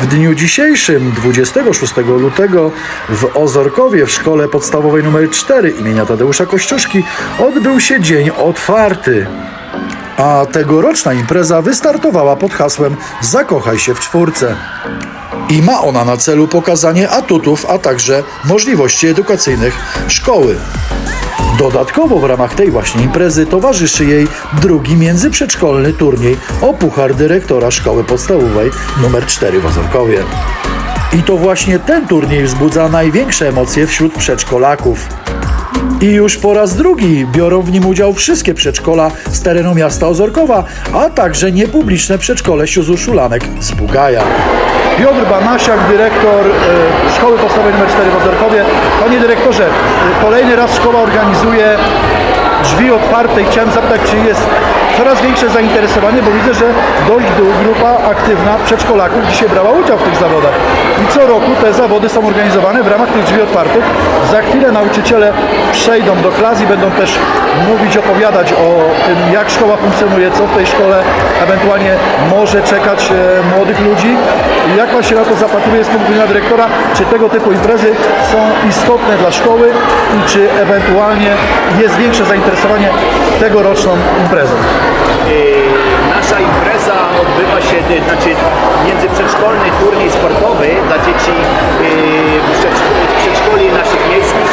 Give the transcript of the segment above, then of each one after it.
W dniu dzisiejszym, 26 lutego, w Ozorkowie w szkole podstawowej nr 4 imienia Tadeusza Kościuszki odbył się dzień otwarty. A tegoroczna impreza wystartowała pod hasłem Zakochaj się w czwórce. I ma ona na celu pokazanie atutów, a także możliwości edukacyjnych szkoły. Dodatkowo w ramach tej właśnie imprezy towarzyszy jej drugi międzyprzedszkolny turniej o puchar dyrektora szkoły podstawowej nr 4 w Ozorkowie. I to właśnie ten turniej wzbudza największe emocje wśród przedszkolaków. I już po raz drugi biorą w nim udział wszystkie przedszkola z terenu miasta Ozorkowa, a także niepubliczne przedszkole Siuzuszulanek z Bugaja. Piotr Banasiak, dyrektor e, Szkoły Podstawowej nr 4 w Ozorkowie. Panie dyrektorze, e, kolejny raz szkoła organizuje drzwi otwarte i chciałem zapytać, czy jest coraz większe zainteresowanie, bo widzę, że dość grupa aktywna przedszkolaków dzisiaj brała udział w tych zawodach. I co roku te zawody są organizowane w ramach tych drzwi otwartych. Za chwilę nauczyciele przejdą do klas i będą też mówić, opowiadać o tym, jak szkoła funkcjonuje, co w tej szkole ewentualnie może czekać e, młodych ludzi. Jak Pan się na to zapatruje z punktu widzenia dyrektora? Czy tego typu imprezy są istotne dla szkoły i czy ewentualnie jest większe zainteresowanie tegoroczną imprezą? Yy, Nasza impreza odbywa się, y, znaczy międzyprzedszkolny turniej sportowy dla dzieci yy, przedszko- przedszkoli naszych miejskich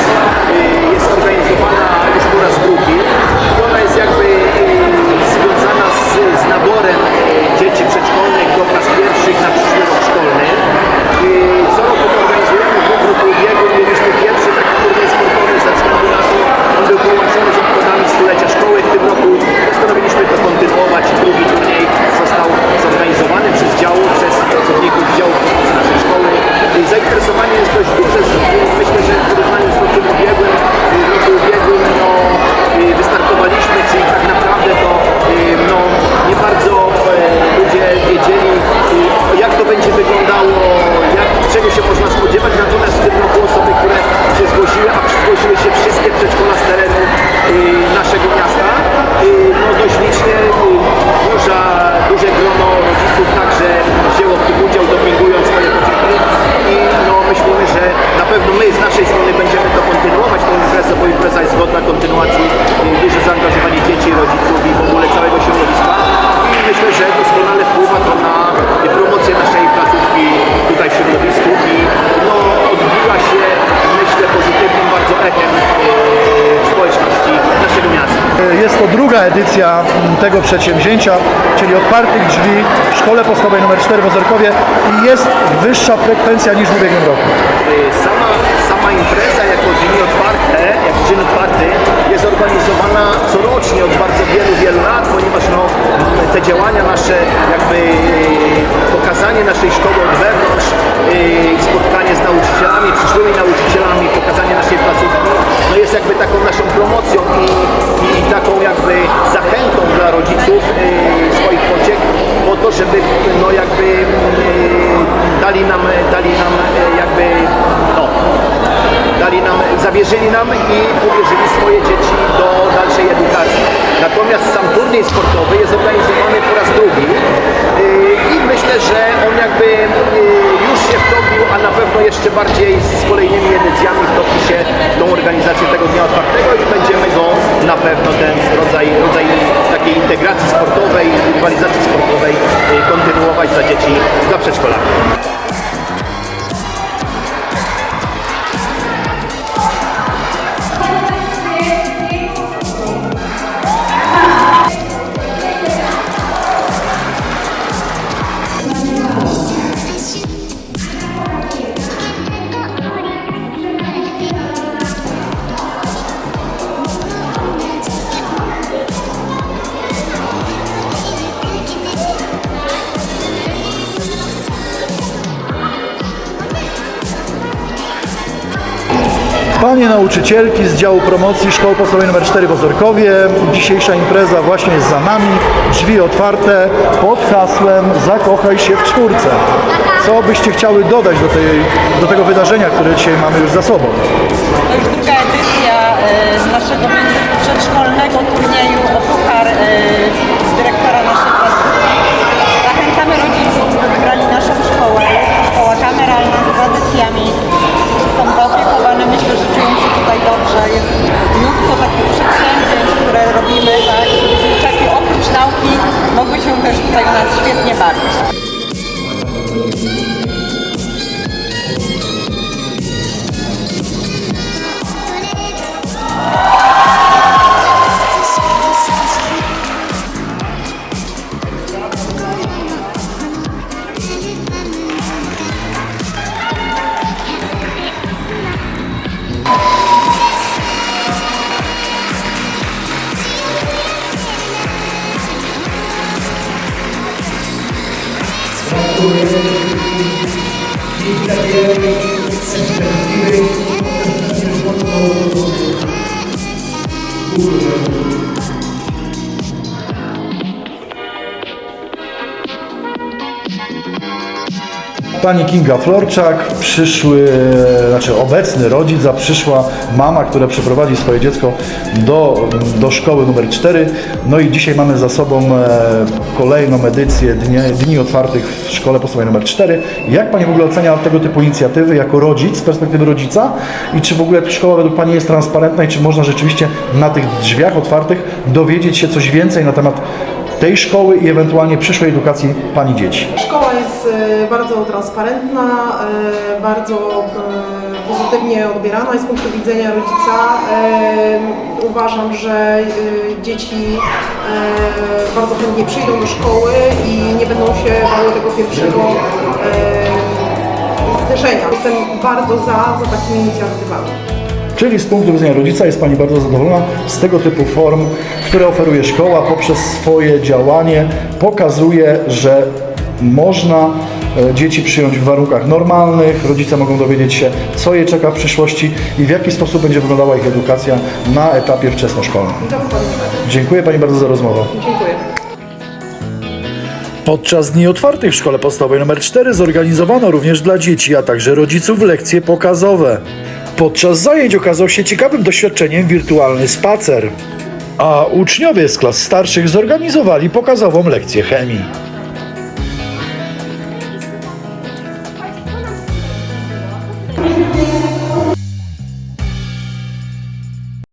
jest organizowana już po raz drugi. Druga edycja mm, tego przedsięwzięcia, czyli otwartych drzwi w szkole podstawowej nr 4 w Ozorkowie i jest wyższa frekwencja niż w ubiegłym roku. Y, Sama, sama impreza jako dzień otwarte, jako dzień otwarty jest organizowana corocznie od bardzo wielu, wielu lat, ponieważ no, te działania nasze, jakby y, pokazanie naszej szkoły od wewnątrz, y, spotkanie z nauczycielami, przyszłymi nauczycielami, pokazanie zawierzyli nam i powierzyli swoje dzieci do dalszej edukacji. Natomiast sam turniej sportowy jest organizowany po raz drugi yy, i myślę, że on jakby yy, już się wtopił, a na pewno jeszcze bardziej z kolejnymi edycjami wtopi się w tą organizację tego dnia otwartego i będziemy go na pewno ten rodzaj, rodzaj takiej integracji sportowej, rywalizacji sportowej yy, kontynuować dla dzieci, dla przedszkolaków. Panie nauczycielki z działu promocji Szkoły Podstawowej nr 4 w Ozorkowie, dzisiejsza impreza właśnie jest za nami, drzwi otwarte pod hasłem Zakochaj się w czwórce. Co byście chciały dodać do, tej, do tego wydarzenia, które dzisiaj mamy już za sobą? To już druga edycja e, naszego przedszkolnego turnieju o puchar e, z dyrektora naszej placówki. Thank you. Pani Kinga Florczak, przyszły, znaczy obecny rodzic, a przyszła mama, która przeprowadzi swoje dziecko do, do szkoły numer 4. No i dzisiaj mamy za sobą e, kolejną edycję Dni, Dni Otwartych w szkole podstawowej numer 4. Jak Pani w ogóle ocenia tego typu inicjatywy jako rodzic, z perspektywy rodzica? I czy w ogóle szkoła według Pani jest transparentna i czy można rzeczywiście na tych drzwiach otwartych dowiedzieć się coś więcej na temat tej szkoły i ewentualnie przyszłej edukacji Pani dzieci? Szkoła jest e, bardzo transparentna, e, bardzo e, pozytywnie odbierana i z punktu widzenia rodzica uważam, że dzieci bardzo chętnie przyjdą do szkoły i nie będą się bały tego pierwszego zderzenia. Jestem bardzo za, za takimi inicjatywami. Czyli z punktu widzenia rodzica jest Pani bardzo zadowolona z tego typu form, które oferuje szkoła poprzez swoje działanie. Pokazuje, że można e, dzieci przyjąć w warunkach normalnych, rodzice mogą dowiedzieć się, co je czeka w przyszłości i w jaki sposób będzie wyglądała ich edukacja na etapie wczesnoszkolnym. Dziękuję Pani bardzo za rozmowę. Dziękuję. Podczas dni otwartych w szkole podstawowej nr 4 zorganizowano również dla dzieci, a także rodziców lekcje pokazowe. Podczas zajęć okazał się ciekawym doświadczeniem wirtualny spacer, a uczniowie z klas starszych zorganizowali pokazową lekcję chemii.